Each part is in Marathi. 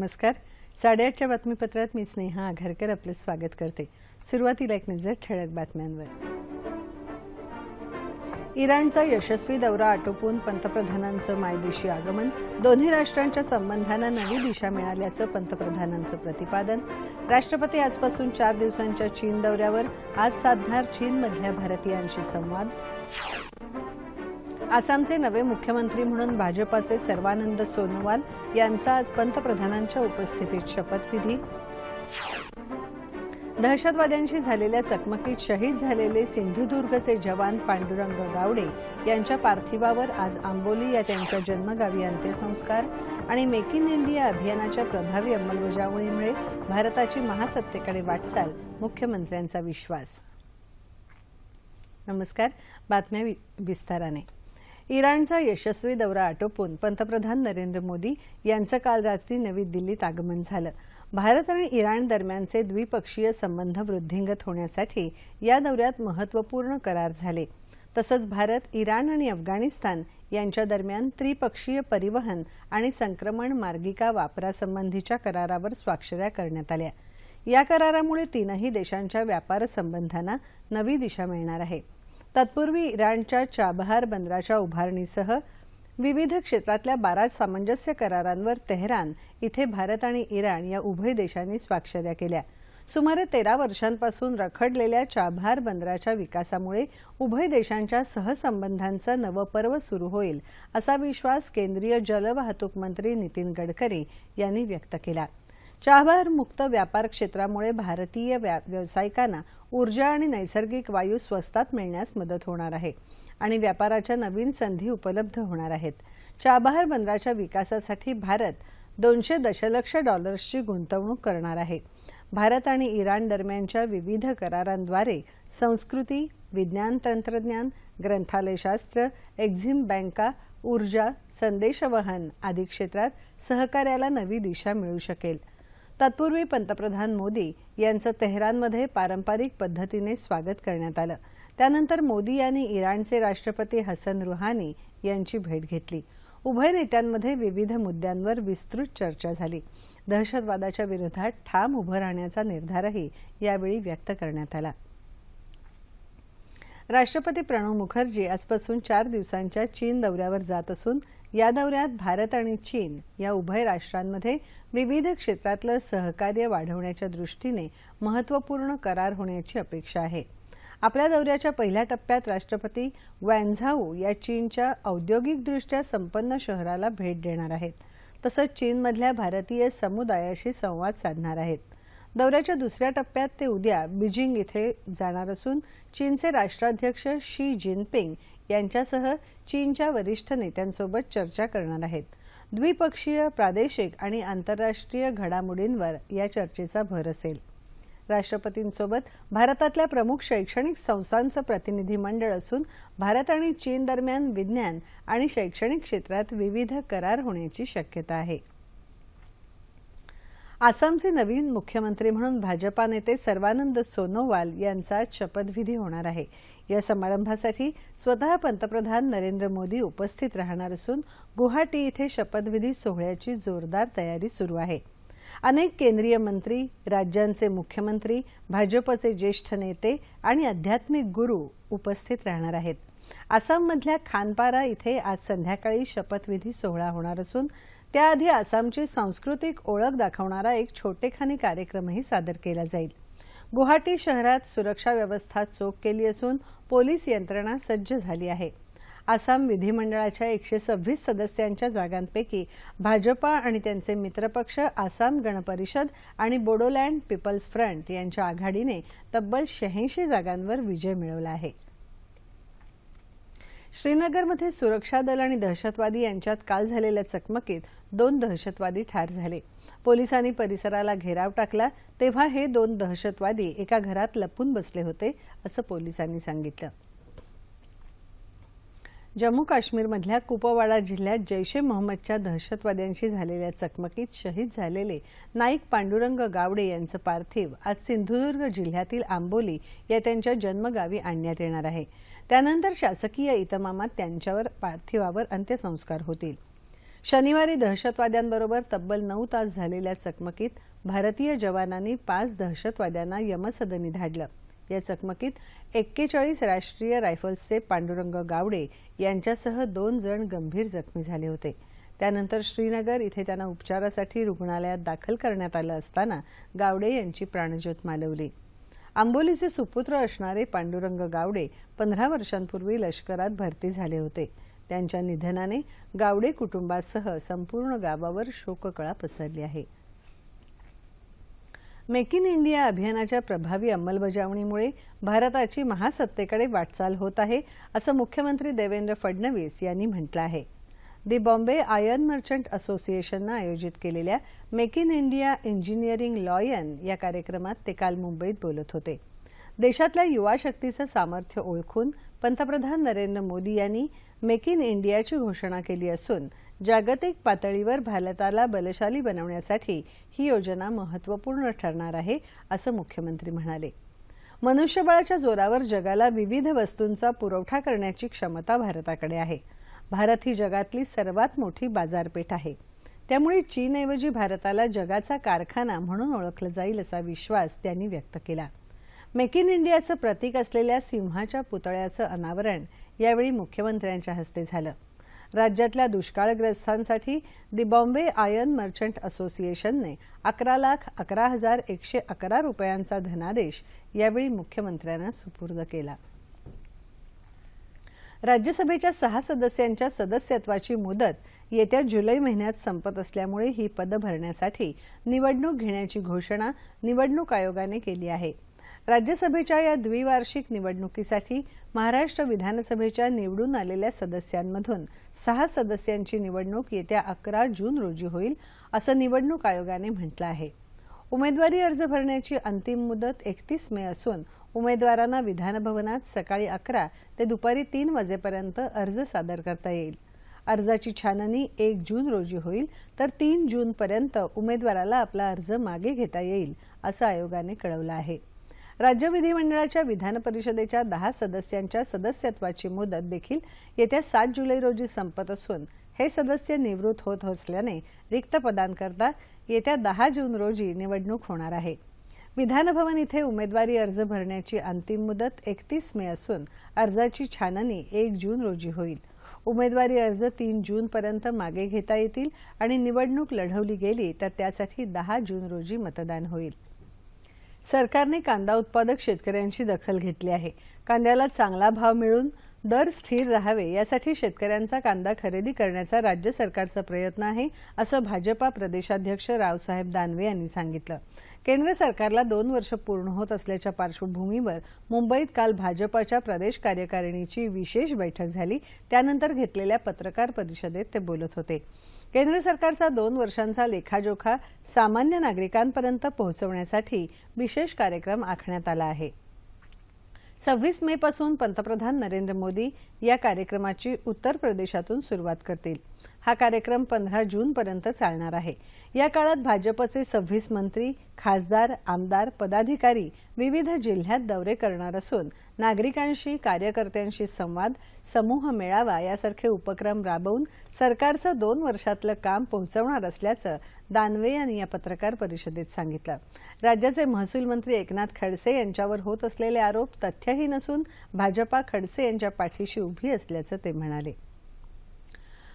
नमस्कार. साडेआठच्या बातमीपत्रात मी स्नेहा आघारकर आपलं स्वागत करते. सुरुवातीला एक नजर ठळक बातम्यांवर. इराणचा यशस्वी दौरा आटोपून पंतप्रधानांचं मायदेशी आगमन दोन्ही राष्ट्रांच्या संबंधांना नवी दिशा मिळाल्याचं पंतप्रधानांचं प्रतिपादन राष्ट्रपती आजपासून चार दिवसांच्या चीन दौऱ्यावर आज साधणार चीनमधल्या भारतीयांशी संवाद. आसामचे नवे मुख्यमंत्री म्हणून भाजपाचे सर्वानंद सोनोवाल यांचा आज पंतप्रधानांच्या उपस्थितीत शपथविधी. दहशतवाद्यांशी झालेल्या चकमकीत शहीद झालेले सिंधुदुर्गचे जवान पांडुरंग गावडे यांच्या पार्थिवावर आज आंबोली या त्यांच्या जन्मगावी अंत्यसंस्कार आणि मेक इन इंडिया अभियानाच्या प्रभावी अंमलबजावणीमुळे भारताची महासत्तेकडे वाटचाल मुख्यमंत्र्यांचा विश्वास. नमस्कार बातम्या विस्ताराने. इराणचा यशस्वी दौरा आटोपून पंतप्रधान नरेंद्र मोदी यांचं काल रात्री नवी दिल्लीत आगमन झालं. भारत आणि इराण दरम्यानचे द्विपक्षीय संबंध वृद्धिंगत होण्यासाठी या दौऱ्यात महत्त्वपूर्ण करार झाले. तसंच भारत इराण आणि अफगाणिस्तान यांच्या दरम्यान त्रिपक्षीय परिवहन आणि संक्रमण मार्गिका वापरासंबंधीच्या करारावर स्वाक्षऱ्या करण्यात आल्या. या करारामुळे तीनही देशांच्या व्यापार संबंधांना नवी दिशा मिळणार आहे. तत्पूर्वी इराणच्या चाबहार बंदराच्या उभारणीसह विविध क्षेत्रातल्या बारा सामंजस्य करारांवर तेहरान इथे भारत आणि इराण या उभय देशांनी स्वाक्षऱ्या केल्या. सुमारे तेरा वर्षांपासून रखडलेल्या चाबहार बंदराच्या विकासामुळे उभय देशांच्या सहसंबंधांचं नवं पर्व सुरू होईल असा विश्वास केंद्रीय जलवाहतूक मंत्री नितीन गडकरी यांनी व्यक्त केला. चाबहार मुक्त व्यापार क्षेत्रामुळे भारतीय व्यावसायिकांना ऊर्जा आणि नैसर्गिक वायू स्वस्तात मिळण्यास मदत होणार आहे आणि व्यापाराच्या नवीन संधी उपलब्ध होणार आहेत. चाबहार बंदराच्या विकासासाठी भारत दोनशे दशलक्ष डॉलर्सची गुंतवणूक करणार आहे. भारत आणि इराण दरम्यानच्या विविध करारांद्वारे संस्कृती विज्ञान तंत्रज्ञान ग्रंथालयशास्त्र एक्झिम बँका ऊर्जा संदेशवहन आदी क्षेत्रात सहकार्याला नवी दिशा मिळू शकेल. तत्पूर्वी पंतप्रधान मोदी यांचं तेहरानमध्ये पारंपरिक पद्धतीने स्वागत करण्यात आलं. त्यानंतर मोदी यांनी इराणचे राष्ट्रपती हसन रुहानी यांची भेट घेतली. उभय नेत्यांमध्ये विविध मुद्द्यांवर विस्तृत चर्चा झाली. दहशतवादाच्या विरोधात ठाम उभं राहण्याचा निर्धारही यावेळी व्यक्त करण्यात आला. राष्ट्रपती प्रणव मुखर्जी आजपासून चार दिवसांच्या चीन दौऱ्यावर जात असून या दौऱ्यात भारत आणि चीन या उभय राष्ट्रांमध्ये विविध क्षेत्रातलं सहकार्य वाढवण्याच्या दृष्टीने महत्त्वपूर्ण करार होण्याची अपेक्षा आहे. आपल्या दौऱ्याच्या पहिल्या टप्प्यात राष्ट्रपती वॅनझाऊ या चीनच्या औद्योगिकदृष्ट्या संपन्न शहराला भेट देणार आहेत. तसंच चीनमधल्या भारतीय समुदायाशी संवाद साधणार आहेत. दौऱ्याच्या दुसऱ्या टप्प्यात ते उद्या बीजिंग इथे जाणार असून चीनचे राष्ट्राध्यक्ष शी जिनपिंग यांच्यासह चीनच्या वरिष्ठ नेत्यांसोबत चर्चा करणार आहेत. द्विपक्षीय प्रादेशिक आणि आंतरराष्ट्रीय घडामोडींवर या चर्चेचा भर असेल. राष्ट्रपतींसोबत भारतातल्या प्रमुख शैक्षणिक संस्थांचं प्रतिनिधी मंडळ असून भारत आणि चीन दरम्यान विज्ञान आणि शैक्षणिक क्षेत्रात विविध करार होण्याची शक्यता आहे. आसामचे नवीन मुख्यमंत्री म्हणून भाजपा नेते सर्वानंद सोनोवाल यांचा शपथविधी होणार आहे. या समारंभासाठी स्वतः पंतप्रधान नरेंद्र मोदी उपस्थित राहणार असून गुवाहाटी इथे शपथविधी सोहळ्याची जोरदार तयारी सुरू आहे. अनेक केंद्रीय मंत्री राज्यांचे मुख्यमंत्री भाजपचे ज्येष्ठ नेते आणि आध्यात्मिक गुरु उपस्थित राहणार आहेत. आसाममधल्या खानपारा इथे आज संध्याकाळी शपथविधी सोहळा होणार असून त्याआधी आसामची सांस्कृतिक ओळख दाखवणारा एक छोटेखानी कार्यक्रमही सादर केला जाईल. गुवाहाटी शहरात सुरक्षा व्यवस्था चोख केली असून पोलीस यंत्रणा सज्ज झाली आहे. आसाम विधिमंडळाच्या एकशे सव्वीस सदस्यांच्या जागांपैकी भाजपा आणि त्यांचे मित्रपक्ष आसाम गण परिषद आणि बोडोलँड पीपल्स फ्रंट यांच्या आघाडीने तब्बल शहाऐंशी जागांवर विजय मिळवला आहे. श्रीनगरमध्ये सुरक्षा दल आणि दहशतवादी यांच्यात काल झालेल्या चकमकीत दोन दहशतवादी ठार झाले. पोलिसांनी परिसराला घेराव टाकला तेव्हा हे दोन दहशतवादी एका घरात लपून बसले होते असं पोलिसांनी सांगितलं. जम्मू काश्मीरमधल्या कुपवाडा जिल्ह्यात जैश ए मोहम्मदच्या दहशतवाद्यांशी झालेल्या चकमकीत शहीद झालेले नाईक पांडुरंग गावडे यांचं पार्थिव आज सिंधुदुर्ग जिल्ह्यातील आंबोली या त्यांच्या जन्मगावी आणण्यात येणार आहे. त्यानंतर शासकीय इतमामात त्यांच्यावर पार्थिवावर अंत्यसंस्कार होतील. शनिवारी दहशतवाद्यांबरोबर तब्बल नऊ तास झालेल्या चकमकीत भारतीय जवानांनी पाच दहशतवाद्यांना यमसदनी धाडलं. या चकमकीत एक्केचाळीस राष्ट्रीय रायफल्सचे पांडुरंग गावडे यांच्यासह दोन जण गंभीर जखमी झाले होते. त्यानंतर श्रीनगर इथे त्यांना उपचारासाठी रुग्णालयात दाखल करण्यात आलं असताना गावडे यांची प्राणज्योत मालवली. आंबोलीचे सुपुत्र असणारे पांडुरंग गावडे पंधरा वर्षांपूर्वी लष्करात भरती झाले होते. त्यांच्या निधनाने गावडे कुटुंबासह संपूर्ण गावावर शोककळा पसरली आहे. मेक इन इंडिया अभियानाच्या प्रभावी अंमलबजावणीमुळे भारताची महासत्तेकडे वाटचाल होत आहे असं मुख्यमंत्री देवेंद्र फडणवीस यांनी म्हटलं आहे. दी बॉम्बे आयर्न मर्चंट असोसिएशननं आयोजित केलेल्या make in India engineering lion या कार्यक्रमात ते काल मुंबईत बोलत होते. देशातल्या युवा शक्तीचं सामर्थ्य ओळखून पंतप्रधान नरेंद्र मोदी यांनी मेक इन इंडियाची घोषणा केली असून जागतिक पातळीवर भारताला बलशाली बनवण्यासाठी ही योजना महत्त्वपूर्ण ठरणार आहे असं मुख्यमंत्री म्हणाले. मनुष्यबळाच्या जोरावर जगाला विविध वस्तूंचा पुरवठा करण्याची क्षमता भारताकडे आहे. भारत ही जगातली सर्वात मोठी बाजारपेठ आहे. त्यामुळे चीनऐवजी भारताला जगाचा कारखाना म्हणून ओळखलं जाईल असा विश्वास त्यांनी व्यक्त केला. मेक इन इंडियाचं प्रतीक असलेल्या सिंहाच्या पुतळ्याचं अनावरण यावेळी मुख्यमंत्र्यांच्या हस्ते झालं. राज्यातल्या दुष्काळग्रस्तांसाठी दि बॉम्बे आयर्न मर्चंट असोसिएशनने अकरा लाख अकरा हजार एकशे अकरा रुपयांचा धनादेश यावेळी मुख्यमंत्र्यांना सुपूर्द केला. राज्यसभेच्या सहा सदस्यांच्या सदस्यत्वाची मुदत येत्या जुलै महिन्यात संपत असल्यामुळे ही पदं भरण्यासाठी निवडणूक घेण्याची घोषणा निवडणूक आयोगाने केली आहे. राज्यसभेच्या या द्विवार्षिक निवडणुकीसाठी महाराष्ट्र विधानसभेच्या निवडून आलेल्या सदस्यांमधून सहा सदस्यांची निवडणूक येत्या अकरा जून रोजी होईल असं निवडणूक आयोगाने म्हटलं आहे. उमेदवारी अर्ज भरण्याची अंतिम मुदत एकतीस मे असून उमेदवारांना विधानभवनात सकाळी अकरा ते दुपारी तीन वाजेपर्यंत अर्ज सादर करता येईल. अर्जाची छाननी एक जून रोजी होईल तर तीन जूनपर्यंत उमेदवाराला आपला अर्ज मागे घेता येईल असं आयोगाने कळवलं आहे. राज्य विधिमंडळाच्या विधान परिषदेच्या दहा सदस्यांच्या सदस्यत्वाची मुदत देखील येत्या सात जुलै रोजी संपत असून हे सदस्य निवृत्त होत असल्याने रिक्त पदांकरता येत्या दहा जून रोजी निवडणूक होणार आहे. विधानभवन इथे उमेदवारी अर्ज भरण्याची अंतिम मुदत एकतीस मे असून अर्जाची छाननी एक जून रोजी होईल. उमेदवारी अर्ज तीन जूनपर्यंत मागे घेता येतील आणि निवडणूक लढवली गेली तर त्यासाठी दहा जून रोजी मतदान होईल. सरकारने कांदा उत्पादक शेतकऱ्यांची दखल घेतली आहे. कांद्याला चांगला भाव मिळून दर स्थिर राहावे यासाठी शेतकऱ्यांचा कांदा खरेदी करण्याचा राज्य सरकारचा प्रयत्न आहे असं भाजपा प्रदेशाध्यक्ष रावसाहेब दानवे यांनी सांगितलं. केंद्र सरकारला दोन वर्ष पूर्ण होत असल्याच्या पार्श्वभूमीवर मुंबईत काल भाजपाच्या प्रदेश कार्यकारिणीची विशेष बैठक झाली. त्यानंतर घेतलेल्या पत्रकार परिषदेत ते बोलत होते. केंद्र सरकारचा दोन वर्षांचा लेखाजोखा सामान्य नागरिकांपर्यंत पोहोचवण्यासाठी विशेष कार्यक्रम आखण्यात आला आहे. सव्वीस मे पासून पंतप्रधान नरेंद्र मोदी या कार्यक्रमाची उत्तर प्रदेशातून सुरुवात करतील. हा कार्यक्रम पंधरा जूनपर्यंत चालणार आहे. या काळात भाजपचे सव्वीस मंत्री खासदार आमदार पदाधिकारी विविध जिल्ह्यात दौरे करणार असून नागरिकांशी कार्यकर्त्यांशी संवाद समूह मेळावा यासारखे उपक्रम राबवून सरकारचं दोन वर्षातलं काम पोहोचवणार असल्याचं दानवे यांनी या पत्रकार परिषदेत सांगितलं. राज्याचे महसूल मंत्री एकनाथ खडसे यांच्यावर होत असलेले आरोप तथ्यही नसून भाजपा खडसे यांच्या पाठीशी उभी असल्याचं ते म्हणाले.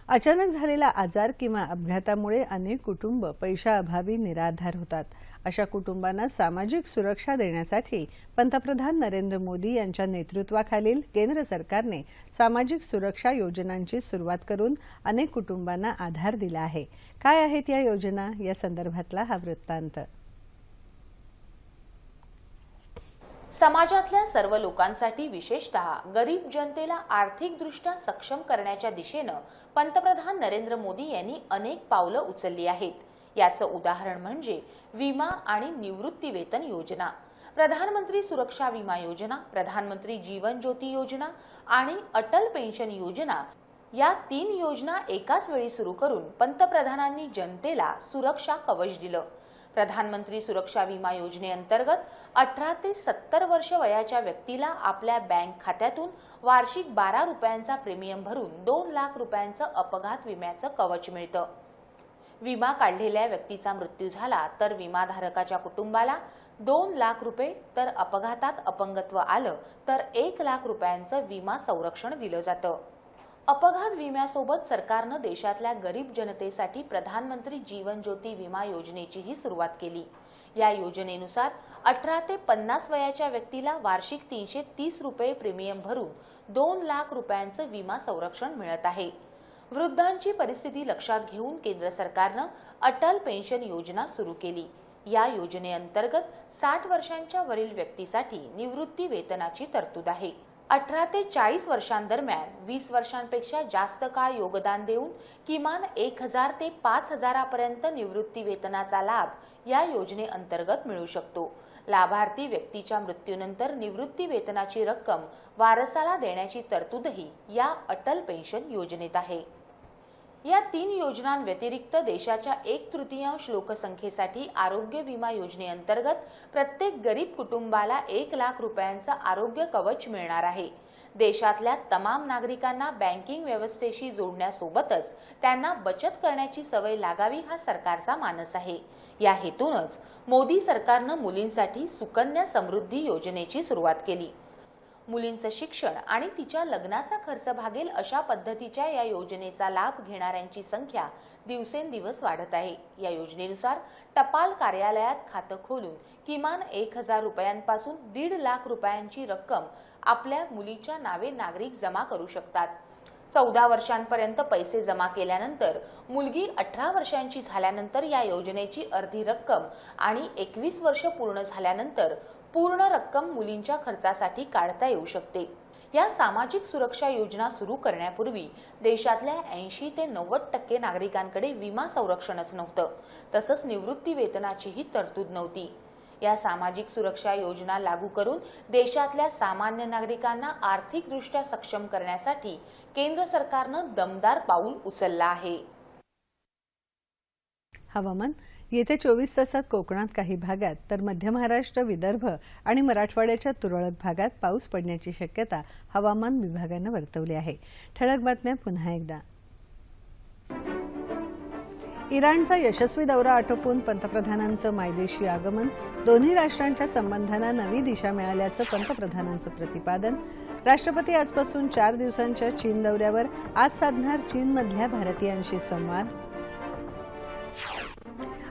अचानक झालेला आजार किंवा अपघातामुळे अनेक कुटुंब पैशाअभावी निराधार होतात. अशा कुटुंबांना सामाजिक सुरक्षा देण्यासाठी पंतप्रधान नरेंद्र मोदी यांच्या नेतृत्वाखालील केंद्र सरकारने सामाजिक सुरक्षा योजनांची सुरुवात करून अनेक कुटुंबांना आधार दिला आहे. काय आहेत या योजना? या संदर्भातला हा वृत्तांत. समाजातल्या सर्व लोकांसाठी विशेषतः गरीब जनतेला आर्थिकदृष्ट्या सक्षम करण्याच्या दिशेनं पंतप्रधान नरेंद्र मोदी यांनी अनेक पावलं उचलली आहेत. याचं उदाहरण म्हणजे विमा आणि निवृत्ती वेतन योजना प्रधानमंत्री सुरक्षा विमा योजना प्रधानमंत्री जीवन ज्योती योजना आणि अटल पेन्शन योजना. या तीन योजना एकाच वेळी सुरू करून पंतप्रधानांनी जनतेला सुरक्षा कवच दिलं. प्रधानमंत्री सुरक्षा विमा योजनेअंतर्गत अठरा ते सत्तर वर्ष वयाच्या व्यक्तीला आपल्या बँक खात्यातून वार्षिक बारा रुपयांचा प्रीमियम भरून दोन लाख रुपयांचं अपघात विम्याचं कवच मिळतं. विमा काढलेल्या व्यक्तीचा मृत्यू झाला तर विमाधारकाच्या कुटुंबाला दोन लाख रुपये तर अपघातात अपंगत्व आलं तर एक लाख रुपयांचं विमा संरक्षण दिलं जातं. अपघात विम्यासोबत सरकारनं देशातल्या गरीब जनतेसाठी प्रधानमंत्री जीवन ज्योती विमा योजनेचीही सुरुवात केली. या योजनेनुसार अठरा ते पन्नास वयाच्या व्यक्तीला वार्षिक तीनशे तीस रुपये प्रीमियम भरून दोन लाख रुपयांचं विमा संरक्षण मिळत आहे. वृद्धांची परिस्थिती लक्षात घेऊन केंद्र सरकारनं अटल पेन्शन योजना सुरू केली. या योजनेअंतर्गत साठ वर्षांच्या वरील व्यक्तीसाठी निवृत्ती वेतनाची तरतूद आहे. अठरा ते चाळीस वर्षांदरम्यान वीस वर्षांपेक्षा जास्त काळ योगदान देऊन किमान एक हजार ते पाच हजारापर्यंत निवृत्ती वेतनाचा लाभ या योजनेअंतर्गत मिळू शकतो. लाभार्थी व्यक्तीच्या मृत्यूनंतर निवृत्ती वेतनाची रक्कम वारसाला देण्याची तरतूदही या अटल पेन्शन योजनेत आहे. या तीन योजनांव्यतिरिक्त देशाच्या एक तृतीयांश लोकसंख्येसाठी आरोग्य विमा योजनेअंतर्गत प्रत्येक गरीब कुटुंबाला एक लाख रुपयांचं आरोग्य कवच मिळणार आहे. देशातल्या तमाम नागरिकांना बँकिंग व्यवस्थेशी जोडण्यासोबतच त्यांना बचत करण्याची सवय लागावी हा सरकारचा मानस आहे. या हेतूनच मोदी सरकारनं मुलींसाठी सुकन्या समृद्धी योजनेची सुरुवात केली. मुलींचं शिक्षण आणि तिच्या लग्नाचा खर्च भागेल अशा पद्धतीच्या या योजनेचा लाभ घेणाऱ्यांची संख्या दिवसेंदिवस वाढत आहे. या योजनेनुसार टपाल कार्यालयात खातं खोलून किमान एक हजार रुपयांपासून दीड लाख रुपयांची रक्कम आपल्या मुलीच्या नावे नागरिक जमा करू शकतात. चौदा वर्षांपर्यंत पैसे जमा केल्यानंतर मुलगी अठरा वर्षांची झाल्यानंतर या योजनेची अर्धी रक्कम आणि एकवीस वर्ष पूर्ण झाल्यानंतर पूर्ण रक्कम मुलींच्या खर्चासाठी काढता येऊ शकते. या सामाजिक सुरक्षा योजना सुरू करण्यापूर्वी देशातल्या ऐंशी ते नव्वद टक्के नागरिकांकडे विमा संरक्षणच नव्हतं. तसंच निवृत्ती वेतनाचीही तरतूद नव्हती. या सामाजिक सुरक्षा योजना लागू करून देशातल्या सामान्य नागरिकांना आर्थिकदृष्ट्या सक्षम करण्यासाठी केंद्र सरकारनं दमदार पाऊल उचललं आहे. हवामान येत्या चोवीस तासात कोकणात काही भागात तर मध्य महाराष्ट्र विदर्भ आणि मराठवाड्याच्या तुरळक भागात पाऊस पडण्याची शक्यता हवामान विभागानं वर्तवली आहे. ठळक बातम्या पुन्हा एकदा. इराणचा यशस्वी दौरा आटोपून पंतप्रधानांचं मायदेशी आगमन दोन्ही राष्ट्रांच्या संबंधांना नवी दिशा मिळाल्याचं पंतप्रधानांचं प्रतिपादन. राष्ट्रपती आजपासून चार दिवसांच्या चीन दौऱ्यावर आज साधणार चीनमधल्या भारतीयांशी संवाद.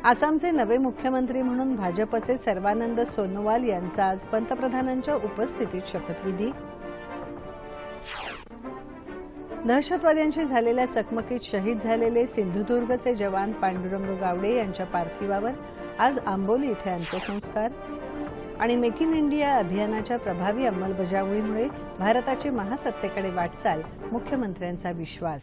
आसामचे नवे मुख्यमंत्री म्हणून भाजपचे सर्वानंद सोनोवाल यांचा आज पंतप्रधानांच्या उपस्थितीत शपथविधी. दहशतवाद्यांशी झालेल्या चकमकीत शहीद झालेले सिंधुदुर्गचे जवान पांडुरंग गावडे यांच्या पार्थिवावर आज आंबोली इथे अंत्यसंस्कार. आणि मेक इन इंडिया अभियानाच्या प्रभावी अंमलबजावणीमुळे भारताची महासत्तेकडे वाटचाल मुख्यमंत्र्यांचा विश्वास.